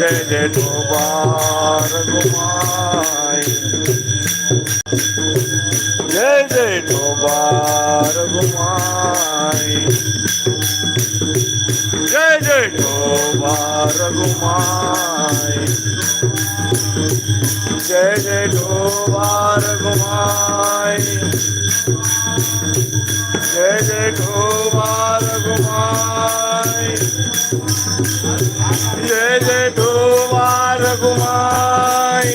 Jai Jai Gopal जय जय। द्वार घुमाए जय जय द्वार घुमाए जय जय द्वार घुमाए जय जय द्वार घुमाए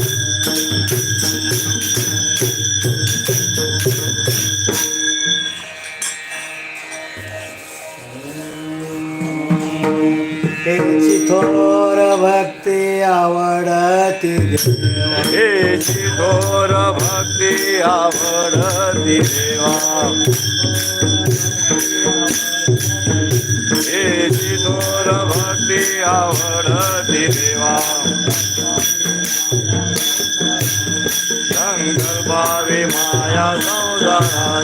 त्यांची थोर भक्ती आवडती हेची थोर भक्ती आवडती देवा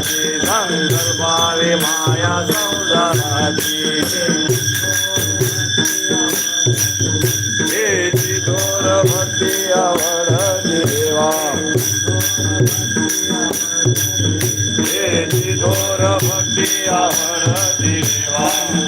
સૌદરાજી ગંગરબારી માયા સૌદરાજી દોરવતી અવર દેવા દોરવતી અવર દેવા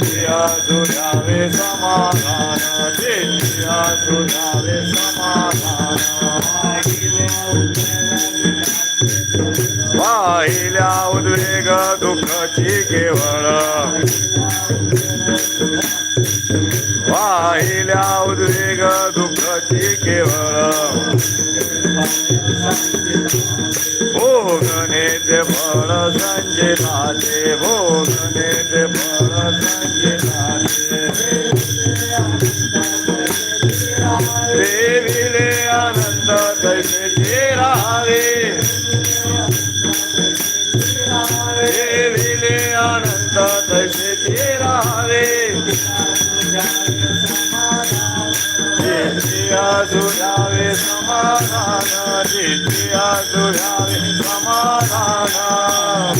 जेठिया दुर्यावे समाधान जेठिया दुर्यावे समाधान पाहिल्या उद्वेग दुःखाची केवळ. वाहिल्या उद्वेग दुःखाची केवळ. भोगणे ते फळ संजिताचे भोगणे Samadhan, Jitiya Durya Samadhan, Jitiya Durya Samadhan.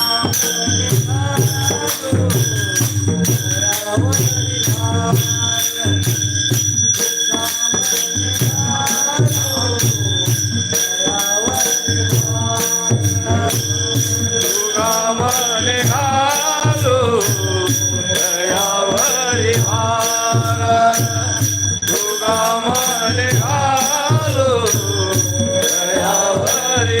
दयावरी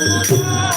Thank you.